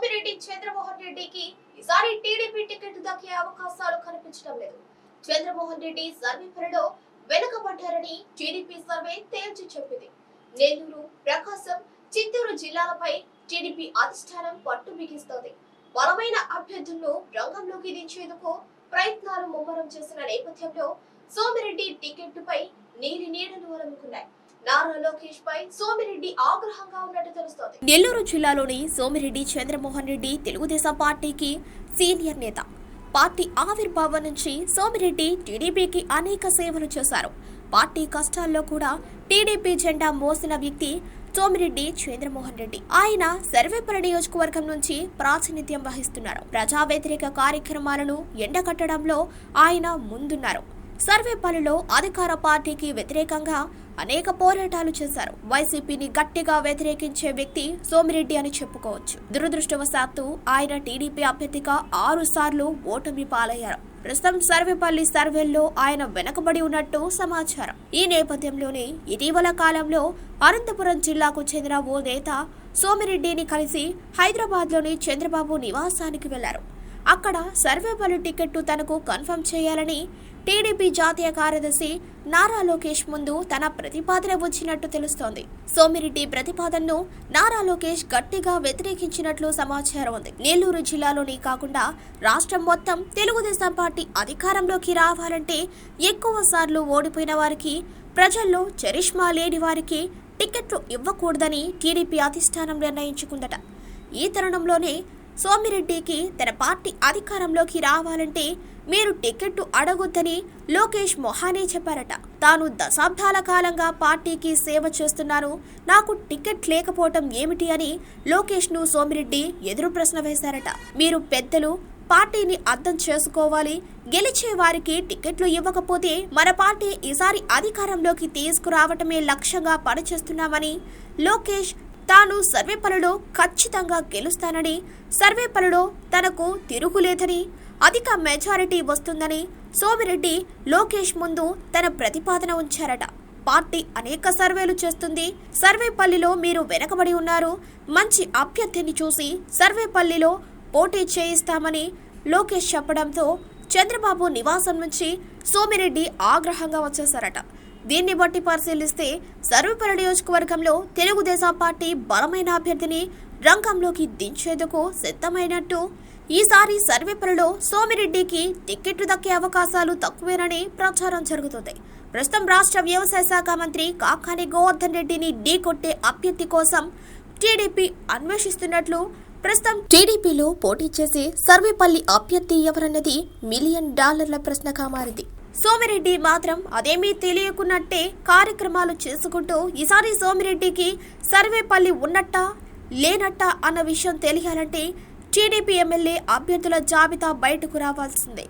సోమిరెడ్డి చంద్రమోహన్ రెడ్డికి ఈసారి TDP ticket దక్కే అవకాశాలు కనిపించడం లేదు. చంద్రమోహన్ రెడ్డి సర్వేపల్లిలో వెనుకబడ్డారని టీడీపీ సర్వే తేల్చి చెప్పింది. నెల్లూరు ప్రకాశం చిత్తూరు జిల్లాలపై టీడీపీ అధిష్టానం పట్టు బిగిస్తోంది. బలమైన అభ్యర్థులను రంగంలోకి దించేందుకు ప్రయత్నాలు ముమ్మరం చేసిన నేపథ్యంలో సోమిరెడ్డి టికెట్టుపై నీలి నీడలు అలుముకున్నాయి. నారా లోకేష్ పై సోమిరెడ్డి ఆగ్రహంగా ఉన్నట్టు తెలుస్తోంది. నెల్లూరు జిల్లాలోని సోమిరెడ్డి చంద్రమోహన్ రెడ్డి తెలుగుదేశం పార్టీకి సీనియర్ నేత. పార్టీ ఆవిర్భావం నుంచి సోమిరెడ్డి టీడీపీకి అనేక సేవలు చేశారు. పార్టీ కష్టాల్లో కూడా టీడీపీ జెండా మోసిన వ్యక్తి సోమిరెడ్డి చంద్రమోహన్ రెడ్డి. ఆయన సర్వేపల్లి నియోజకవర్గం నుంచి ప్రాతినిధ్యం వహిస్తున్నారు. ప్రజా వ్యతిరేక కార్యక్రమాలను ఎండగట్టడంలో ఆయన ముందున్నారు. సర్వేపల్లిలో అధికార పార్టీకి వ్యతిరేకంగా అనేక పోరాటాలు చేశారు. వైసీపీని గట్టిగా వ్యతిరేకించే వ్యక్తి సోమిరెడ్డి అని చెప్పుకోవచ్చు. దురదృష్టవశాత్తు ఆయన టీడీపీ అభ్యర్థిగా ఆరు సార్లు ఓటమి పాలయ్యారు. ప్రస్తుతం సర్వేపల్లి సర్వేల్లో ఆయన వెనకబడి ఉన్నట్టు సమాచారం. ఈ నేపథ్యంలోనే ఇటీవల కాలంలో అనంతపురం జిల్లాకు చెందిన ఓ నేత సోమిరెడ్డిని కలిసి హైదరాబాద్లోని చంద్రబాబు నివాసానికి వెళ్ళారు. అక్కడ సర్వేపల్లి టికెట్టు తనకు కన్ఫర్మ్ చేయాలని టీడీపీ జాతీయ కార్యదర్శి నారా లోకేష్ ముందు తన ప్రతిపాదన వచ్చినట్టు తెలుస్తోంది. సోమిరెడ్డి ప్రతిపాదనను నారా లోకేష్ గట్టిగా వ్యతిరేకించినట్లు సమాచారం ఉంది. నెల్లూరు జిల్లాలోనే కాకుండా రాష్ట్రం మొత్తం తెలుగుదేశం పార్టీ అధికారంలోకి రావాలంటే ఎక్కువ సార్లు ఓడిపోయిన వారికి ప్రజల్లో చరిష్మా లేని వారికి టికెట్లు ఇవ్వకూడదని టీడీపీ అధిష్టానం నిర్ణయించుకుందట. ఈ తరుణంలోనే సోమిరెడ్డికి తన పార్టీ అధికారంలోకి రావాలంటే మీరు టికెట్టు అడగొద్దని లోకేష్ మొహానే చెప్పారట. తాను దశాబ్దాల కాలంగా పార్టీకి సేవ చేస్తున్నాను. నాకు టికెట్ లేకపోవటం ఏమిటి అని లోకేష్ను సోమిరెడ్డి ఎదురు ప్రశ్న వేశారట. మీరు పెద్దలు పార్టీని అర్థం చేసుకోవాలి. గెలిచే వారికి టికెట్లు ఇవ్వకపోతే మన పార్టీ ఈసారి అధికారంలోకి తీసుకురావటమే లక్ష్యంగా పనిచేస్తున్నామని లోకేష్ తాను సర్వేపల్లిలో ఖచ్చితంగా గెలుస్తానని సర్వేపల్లిలో తనకు తిరుగులేదని అధిక మెజారిటీ వస్తుందని సోమిరెడ్డి లోకేష్ ముందు తన ప్రతిపాదన ఉంచారట. పార్టీ అనేక సర్వేలు చేస్తుంది. సర్వేపల్లిలో మీరు వెనకబడి ఉన్నారు. మంచి అభ్యర్థిని చూసి సర్వేపల్లిలో పోటీ చేయిస్తామని లోకేష్ చెప్పడంతో చంద్రబాబు నివాసం నుంచి సోమిరెడ్డి ఆగ్రహంగా వచ్చేశారట. దీన్ని బట్టి పరిశీలిస్తే సర్వేపల్లి నియోజకవర్గంలో తెలుగుదేశం పార్టీ బలమైన అభ్యర్థిని రంగంలోకి దించేందుకు సిద్ధమైనట్టు. ఈసారి సర్వేపల్లిలో సోమిరెడ్డికి టిక్కెట్లు దక్కే అవకాశాలు తక్కువేనని ప్రచారం జరుగుతుంది. ప్రస్తుతం రాష్ట్ర వ్యవసాయ శాఖ మంత్రి కాకాని గోవర్ధన్ రెడ్డిని ఢీకొట్టే అభ్యర్థి కోసం టీడీపీ అన్వేషిస్తున్నట్లు ప్రస్తుతం టీడీపీలో పోటీ చేసే సర్వేపల్లి అభ్యర్థి ఎవరన్నది మిలియన్ డాలర్ల ప్రశ్నగా మారింది. సోమిరెడ్డి మాత్రం అదేమీ తెలియకున్నట్టే కార్యక్రమాలు చేసుకుంటూ ఈసారి సోమిరెడ్డికి సర్వేపల్లి ఉన్నట్టా లేనట్ట అన్న విషయం తెలియాలంటే టీడీపీ ఎమ్మెల్యే అభ్యర్థుల జాబితా బయటకు రావాల్సిందే.